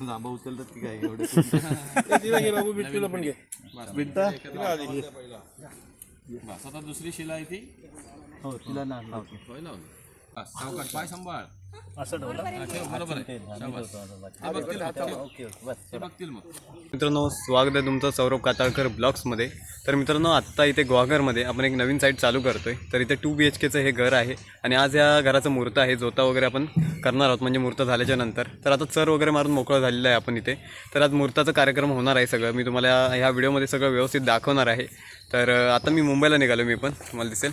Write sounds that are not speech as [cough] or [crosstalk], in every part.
जांबा उचलतात की काय [laughs] एवढे? बाबू पण घे. बस आता दुसरी शिला आहे ती. हो तिला ना. लावतो होय बस, सावकाश पाय सांभाळ. मित्रांनो स्वागत आहे तुमचं सौरभ काताळकर ब्लॉग्समध्ये. तर मित्रांनो आत्ता इथे ग्वाघरमध्ये आपण एक नवीन साईट चालू करतोय. तर इथे टू बी एच केचं हे घर आहे आणि आज या घराचं मूर्त आहे जोता वगैरे आपण करणार आहोत म्हणजे मूर्त झाल्याच्यानंतर. तर आता चर वगैरे मारून मोकळं झालेलं आहे आपण इथे. तर आज मूर्ताचा कार्यक्रम होणार आहे सगळं. मी तुम्हाला ह्या व्हिडिओमध्ये सगळं व्यवस्थित दाखवणार आहे. तर आता मी मुंबईला निघालो मी पण तुम्हाला दिसेल.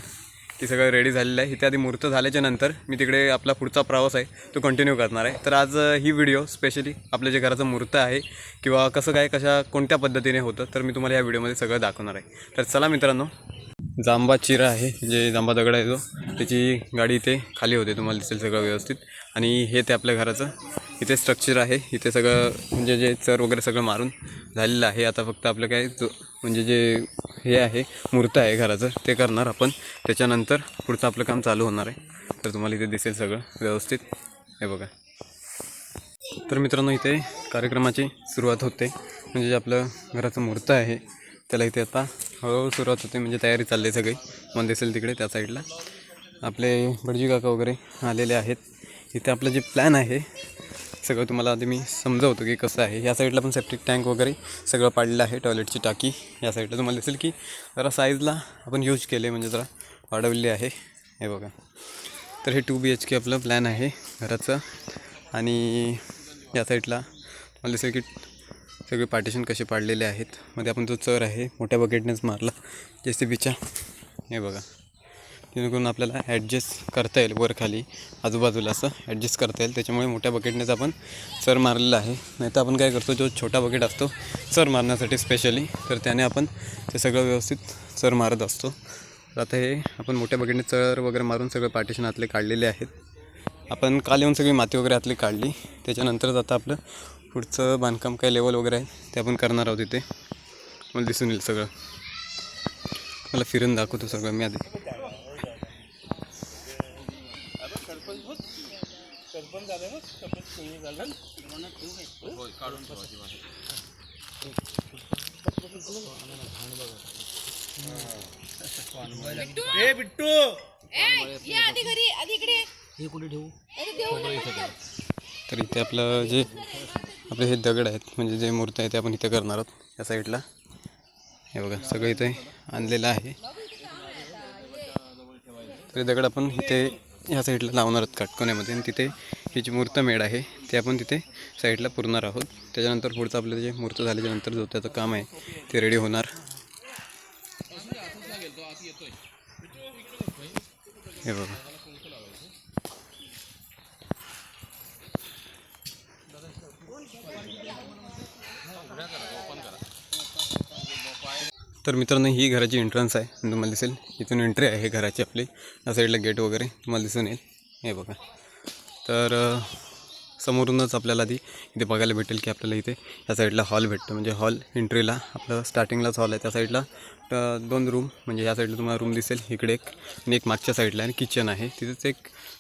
की सगळं रेडी झालेलं आहे. इथे आधी मूर्त झाल्याच्यानंतर मी तिकडे आपला पुढचा प्रवास आहे तो कंटिन्यू करणार आहे. तर आज ही व्हिडिओ स्पेशली आपल्या जे घराचं मूर्त आहे किंवा कसं काय कशा कोणत्या पद्धतीने होतं तर मी तुम्हाला या व्हिडिओमध्ये सगळं दाखवणार आहे. तर चला मित्रांनो जांबा चिरा आहे जे जांबा दगड आहे तो त्याची गाडी इथे खाली होते तुम्हाला दिसेल सगळं व्यवस्थित. आणि हे ते आपल्या घराचं इथे स्ट्रक्चर आहे. इथे सगळं म्हणजे जे चर वगैरे सगळं मारून झालेलं आहे. आता फक्त आपलं काय जो म्हणजे जे हे आहे मूर्त आहे घराचं ते करणार आपण. त्याच्यानंतर पुढचं आपलं काम चालू होणार आहे. तर तुम्हाला इथे दिसेल सगळं व्यवस्थित. हे बघा. तर मित्रांनो इथे कार्यक्रमाची सुरुवात होते. म्हणजे जे आपलं घराचं मूर्त आहे त्याला इथे आता हळूहळू सुरुवात होते. म्हणजे तयारी चालली आहे सगळी. मन दिसेल तिकडे त्या साईडला आपले भटजी काका वगैरे आलेले आहेत. इथे आपलं जे प्लॅन आहे सगळं तुम्हाला आधी मी समजवतो की कसं आहे. या साईडला पण सेप्टिक टँक वगैरे सगळं पाडलेलं आहे टॉयलेटची टाकी. या साईडला तुम्हाला दिसेल की जरा साईजला आपण यूज केले म्हणजे जरा वाढवली आहे. हे बघा. तर हे टू बी एच के आपलं प्लॅन आहे घराचं. आणि या साईडला तुम्हाला दिसेल की सगळे पार्टिशन कसे पाडलेले आहेत. मध्ये आपण जो चर आहे मोठ्या बकेटनेच मारला जे सी बीच्या हे बघा. जेणेकरून आपल्याला ॲडजस्ट करता येईल वर खाली आजूबाजूला असं ॲडजस्ट करता येईल. त्याच्यामुळे मोठ्या बकेटनेच आपण सर मारलेला आहे. नाही तर आपण काय करतो जो छोटा बकेट असतो सर मारण्यासाठी स्पेशली तर त्याने आपण ते सगळं व्यवस्थित सर मारत असतो. तर आता हे आपण मोठ्या बकेटने चर वगैरे मारून सगळं पार्टिशन आतले काढलेले आहेत. आपण काल येऊन सगळी माती वगैरे आतली काढली. त्याच्यानंतरच आता आपलं पुढचं बांधकाम काय लेवल वगैरे आहे ते आपण करणार आहोत इथे. मला दिसून येईल सगळं. मला फिरून दाखवतो सगळं मी आधी. ए बिट्टू! हे. तर इथे आपलं जे आपले हे दगड आहेत म्हणजे जे मूर्ती आहे ते आपण इथे करणार आहोत या साईडला. हे बघा सगळं इथे आणलेलं आहे. तर दगड आपण इथे ह्या साईडला लावणार आहोत काटकोण्यामध्ये. आणि तिथे ही जी मूर्तमेढ आहे. ते आपण तिथे साईडला पुरणार आहोत. त्याच्यानंतर पुढचं आपलं जे मूर्त झाल्याच्यानंतर जो त्याचं काम आहे ते रेडी होणार. हे बघा. तर मित्रांनो ही घराची एंट्रन्स आहे. तुम्हाला दिसेल इथून एंट्री आहे घराची आपली. या साईडला गेट वगैरे तुम्हाला दिसून येईल. हे बघा. तर समोरूनच आपल्याला ती इथे बघायला भेटेल की आपल्याला इथे या साईडला हॉल भेटतो. म्हणजे हॉल एंट्रीला आपलं स्टार्टिंगलाच हॉल आहे. त्या साईडला दोन रूम म्हणजे या साईडला तुम्हाला रूम दिसेल. इकडे एक आणि एक मागच्या साईडला आणि किचन आहे. तिथेच एक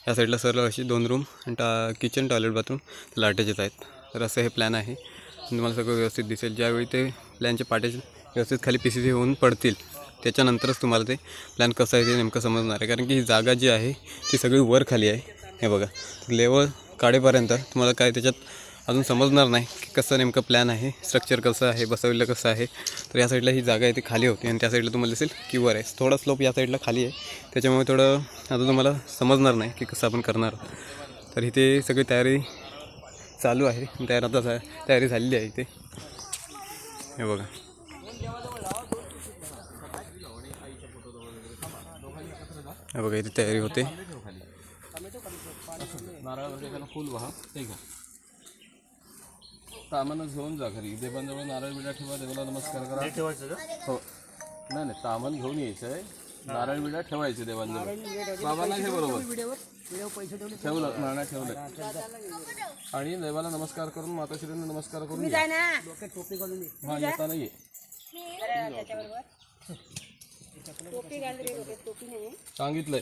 या साईडला सरळ अशी दोन रूम आणि किचन टॉयलेट बाथरूम त्याला अटॅचच आहेत. तर असं हे प्लॅन आहे. तुम्हाला सगळं व्यवस्थित दिसेल. ज्यावेळी ते प्लॅनचे पार्टेशन व्यवस्थित खाली पी सी सी होऊन पडतील त्याच्यानंतरच तुम्हाला ते प्लॅन कसं आहे ते नेमकं समजणार आहे. कारण की ही जागा जी आहे ती सगळी वर खाली आहे. हे बघा. लेवल काढेपर्यंत तुम्हाला काय त्याच्यात अजून समजणार नाही की कसं नेमकं प्लॅन आहे स्ट्रक्चर कसं आहे बसवलेलं कसं आहे. तर या साईडला ही जागा आहे ती खाली होती आणि त्या साईडला तुम्हाला दिसेल की वर आहे. थोडा स्लोप या साईडला खाली आहे. त्याच्यामुळे थोडं आता तुम्हाला समजणार नाही की कसं आपण करणार. तर इथे सगळी तयारी चालू आहे. तयार आता तयारी झालेली आहे इथे. हे बघा. हे बघा इथे तयारी होते. नारळ वगैरे त्याला फुल वाहा ते घ्या तामानं घेऊन जा घरी. देवांजवळ नारळ विडा ठेवा देवाला नमस्कार करा. ठेवायचं का? हो. नाही नाही तामन घेऊन यायचं आहे नारळ विडा ठेवायचे देवांजवळ. बाबांना घे बरोबर. ठेवलं नाणं ठेवलं. आणि देवाला नमस्कार करून माताश्रींना नमस्कार करून ये. जाय ना हा येताना ये. सांगितलंय.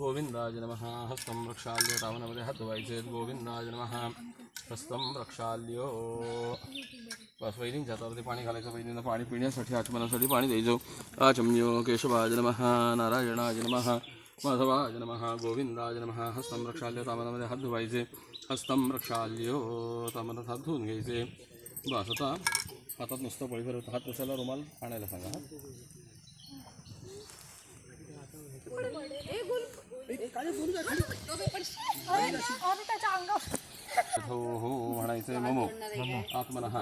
गोविंदाय नम। हस्तं रक्षाल्य रावणामध्ये हात धुवायचे गोविंदाय नमः। हस्तं रक्षाल्यो। बस वहिनींच्या हातावरती पाणी घालायचं वहिनींना पाणी पिण्यासाठी आचमनासाठी पाणी द्यायचं आचम्यो केशवाय नम नारायणाय नम माधवाय नम गोविंदाय नम। हस्तं रक्षाल्य तामनामध्ये हात धुवायचे हस्तं रक्षाल्यो तामनात हात धुवून घ्यायचे बस आता हातात नुसतं पळी करत हात पुसायला रुमाल आणायला सांगा हो, हो हो म्हणायचंय ममो. आत्मनः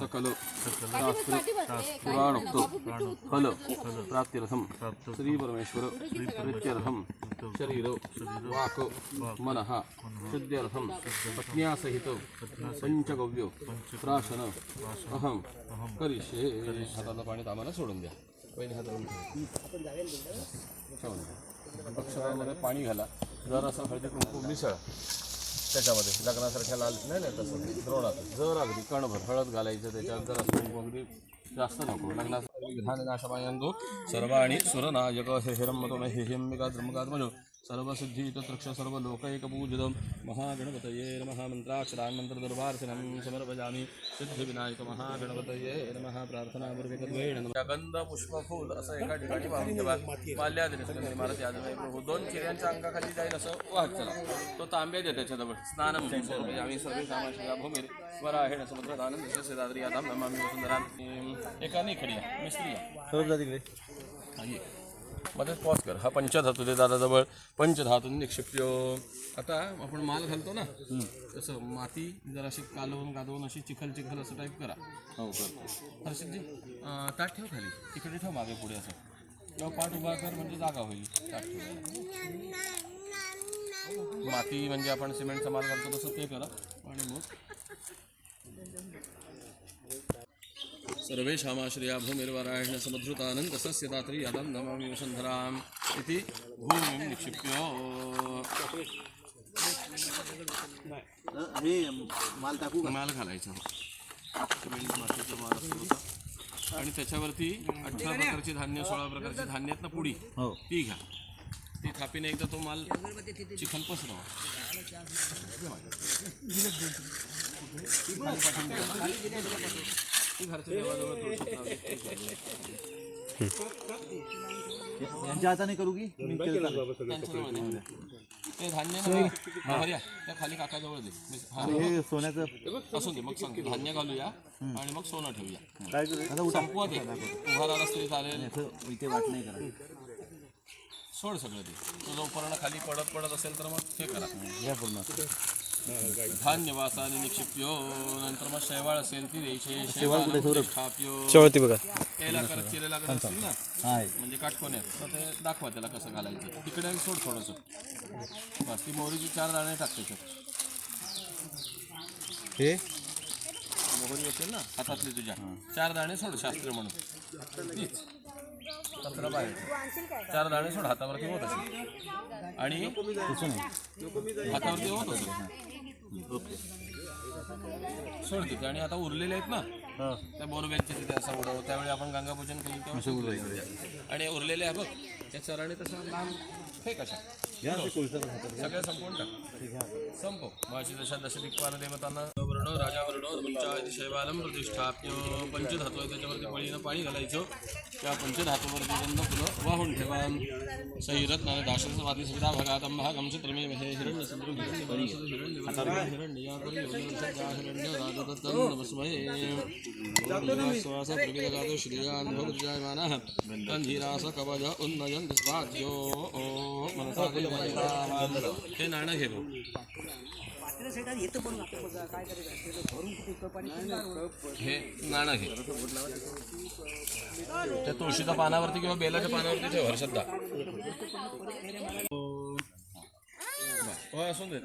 सकलो शास्त्र पुराणोक्तो फल. प्राप्तिरथम श्री परमेश्वर प्रीत्यर्थम शरीर. वाक. मनः. शुद्ध्यर्थम पत्न्यासहित पंचगव्यो प्राशन. अहम करिष्ये. हाताला पाणी आम्हाला सोडून द्या. पहिले हाताला ठेवून द्या अक्षरामध्ये पाणी घाला. जर असं हळदी कुंकू मिसळा त्याच्यामध्ये लग्नासारख्या लाल नाही नाही तसं द्रोणात जर अगदी कणभर हळद घालायचं त्याच्यात जर असं कुंकू अगदी जास्त नको. लग्नासाठी विधान नाशमायंदो सर्व आणि सुरनायक हे हिरम्मतो हे हिम्मिका द्रमकात्मजो सर्व सिद्धी तत्रक्ष सर्व लोकैकपूजित महागणपतये नमः। मंत्राक्षरान् मंत्रदुर्वार्चनं समर्पयामि। सिद्धिविनायक महागणपतये नमः। प्रार्थना पूर्वकद्वयेन नमः। गंध पुष्पफूल असं एका ठिकाणी वाहून ठेवा माल्यादिने सगळे इमारत यादव दोन चिऱ्यांच्या अंगाखाली जाईल असं वाहत चला। तो तांब्या द्या त्याच्याजवळ स्नानम आम्ही सर्व कामाशिया भूमीर। वराहेण समुद्रात आनंद शेदाद्री यादाम नमामि वसुंधराम एका नाही खडी आहे, मिस्त्री आहे. सर्व जा तिकडे आहे. मध्ये पॉज कर. हा पंचधातू दे दादाजवळ पंचधातू निक्षिप्यो आता आपण माल घालतो ना? तसं माती जराशी कालवून गादवून अशी चिखल चिखल असं टाईप करा. हो कर. हर्षदजी ताट ठेव खाली. तिकडे ठेव मागे पुढे असं. किंवा पाठ उभा कर म्हणजे जागा होईल. ताट माती म्हणजे आपण सिमेंटचा माल घालतो तसं ते करा. आणि मग? सर्वेषामाश्रया भूमिर्वरायण समुद्रुतानंद सस्य दात्री यादं नमामि वसुन्धराम् इति भूमिं निक्षिप्य। हे माल टाकू माल घालायचा. आणि त्याच्यावरती अठरा प्रकारची धान्य सोळा प्रकारची धान्य आहेत ना पुडी हो. ती घ्या. ती थापीने एकदा तो माल चिखल पसरवा. ती. यांच्या हाताने करू की मी केलं. ते धान्य ना मोहऱ्या त्या खाली काकाजवळ दे. मी- हा, हे सोन्याचं असू दे मग सांगते धान्य घालूया आणि मग सोनं ठेवूया. काय करू? आता उठा. संपवत आहे. उभा राहिलास तरी चालेल. इथे वाट नाही करा सोड सगळं ते. तो जोपर्यंत खाली पडत पडत असेल तर मग ते करा. या पूर्ण. धान्य वासाने निक्षिप्यो नंतर मग शेवाळ असेल ती द्यायची शेवाळ स्थाप्यो शेवटी बघा. याला करत चिरेला करत ना? म्हणजे काटकोण्यात तर ते दाखवा त्याला कसं घालायचं. तिकडे आणि सोड थोडंसं. बस ती मोहरीची चार दाणे टाक त्याच्यात हे? मोहरी असेल ना? हातातली तुझ्या. चार दाणे सोड शास्त्र म्हणून. चार दाणे सोड हातावरती होत असेल. आणि हातावरती होत असेल. सोड तिथे आणि आता उरलेले आहेत ना. त्या बोरवेलचे तिथे असं उडव त्यावेळी आपण गंगापूजन केलं तेव्हा आणि उरलेले आहे बघ. त्या चराने तसं लांब फेक अशा घ्या ते कोळसा हातात सगळं संपवून टाक. संपव. माझी दशा दश दिक्पाल देवतांना वरडो राजा वरडो तुमच्या शैवालम प्रतिष्ठाप्य पंचधातू आहे त्याच्यावरती पळीनं पाणी घालायचं. त्या पंचधातूवरती गंध फुलं वाहून ठेवा. सैरत्न दाशस माती सविता भगात अंबा कंसत्रमे हे हिरण्य संद्र हिरण्य हिरण्य हिरण्य या करी योजना हिरण्य नमस्मये श्वास प्रविदगातो श्रियान् भवजायमानः तन्धीरास कवच उन्नयन् स्वाद्यो मनसा हे नाणं घे हे नाणं घे. त्या तुळशीच्या पानावरती किंवा बेलाच्या पानावरती ठेव हर्षदा होय असून दे.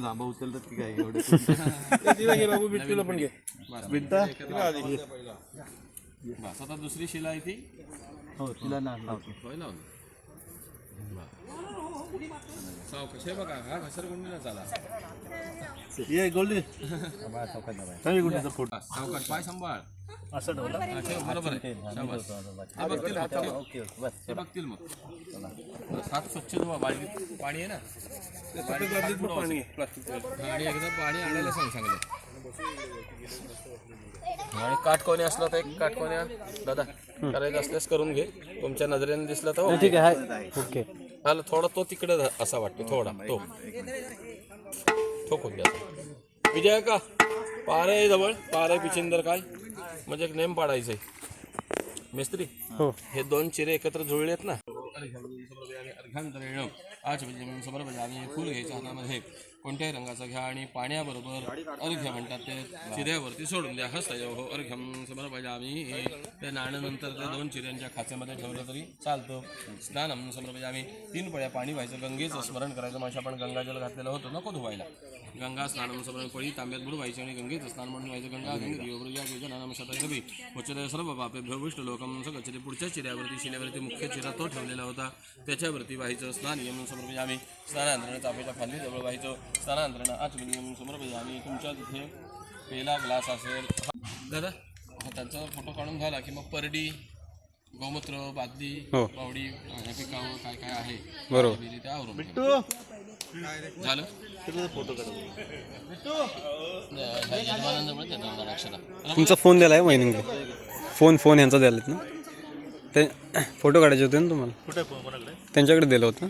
जांभा उचलतात की काय? एवढे [laughs] बाबू बिट्टूला पण घे. बिट्टा? बस आता दुसरी शिला आहे ती. हो तिला ना लावतो. लावून सावकाश. हे बघा हा घसरगुंडी झाला. ये गोल्डी. चांगली गुंडीचा फोटो. सावकाश पाय सांभाळ. असं ठेवलं हा, ठेव, बरोबर आहे. शाबास. हे बघतील मग, ठेव. हे बघतील मग. बस, हात स्वच्छ धुवा बाळगीत पाणी आहे ना? पाणी हात बुडवा. हा, आणि एकदा पाणी आणायला सांग चांगलं. आणि काटकोणी असलं तर एक काटकोण्या दादा करायचं असल्यास करून घे. तुमच्या नजरेने दिसलं तर ठीक आहे ओके. आलं थोडा तो तिकडे असा वाटतो थोडा तो. तो खूप द्या विजय का पारे जवळ पारे पिचिंदर काय? म्हणजे एक नेम पाडायचंय. मिस्त्री हे. दोन चिरे एकत्र जुळलेत ना. अर्घ्यांतरेण आज म्हणजे समोर बजावे फुल घ्यायचं हातामध्ये. कोणत्याही रंगाचं घ्या आणि पाण्याबरोबर अर्घ्य म्हणतात ते. चिऱ्यावरती सोडून द्या. हस्तयो हो अर्घ्यम. समोर हे त्या नाण्यानंतर त्या दोन चिऱ्यांच्या खाच्यामध्ये ठेवलं तरी चालतं. म्हणून समोर बजावी तीन पळ्या पाणी व्हायचं. गंगेचं स्मरण करायचं. माशी आपण गंगाजल घातलेलं होतं नको धुवायला. गंगा स्नान समोर पळी तांब्यात बुडवायची आणि गंगेचं स्नान म्हणून व्हायचं. गंगा गंगे या योजनाम शतकवी उच्चते सर्व बापे भविष्ट लोकम. सगळं पुढच्या चिऱ्यावरती शिल्यावरती मुख्य चिरा तो ठेवलेला होता. त्याच्यावरती व्हायचं स्नान. यम समोर म्हणजे आम्ही स्नानांतरण चाफेच्या खाली जवळ व्हायचं स्नानांतरण आचमन यम समोर म्हणजे आम्ही तुमच्या तिथे पेला ग्लास असेल दादा हा त्यांचा फोटो काढून झाला की मग परडी गोमूत्र बादली हो. पावडी हे पिकावं काय काय आहे? बरोबर. ते आवरून ठेवा. झालं? यजमानांजवळ देतात तुमचा फोन दिला आहे वहिनींकडे फोन फोन यांचा द्यायला ना. ते फोटो काढायचे होते ना तुम्हाला? त्यांच्याकडे दिलं होतं.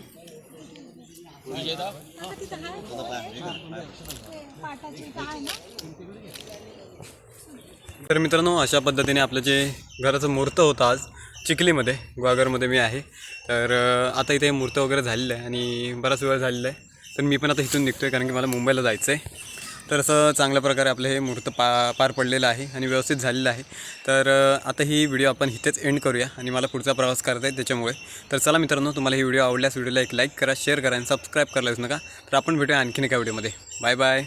तर मित्रांनो अशा पद्धतीने आपलं जे घराचं मूर्त होतं आज चिखलीमध्ये ग्वागरमध्ये मी आहे. तर आता इथे मूर्त वगैरे झालेलं आहे आणि बराच वेळ झालेला आहे. तर मी पण आता इथून निघतो आहे कारण की मला मुंबईला जायचं आहे तर असं चांगल्या प्रकारे आपलं हे मूर्त पा पार पडलेलं आहे आणि व्यवस्थित झालेलं आहे. तर आता ही व्हिडिओ आपण इथेच एंड करूया आणि मला पुढचा प्रवास करता आहे त्याच्यामुळे. तर चला मित्रांनो तुम्हाला ही व्हिडिओ आवडल्यास व्हिडिओला एक लाईक करा शेअर करा आणि सबस्क्राईब करायलाच नका. तर आपण भेटूया आणखीन एका व्हिडिओमध्ये. Bye bye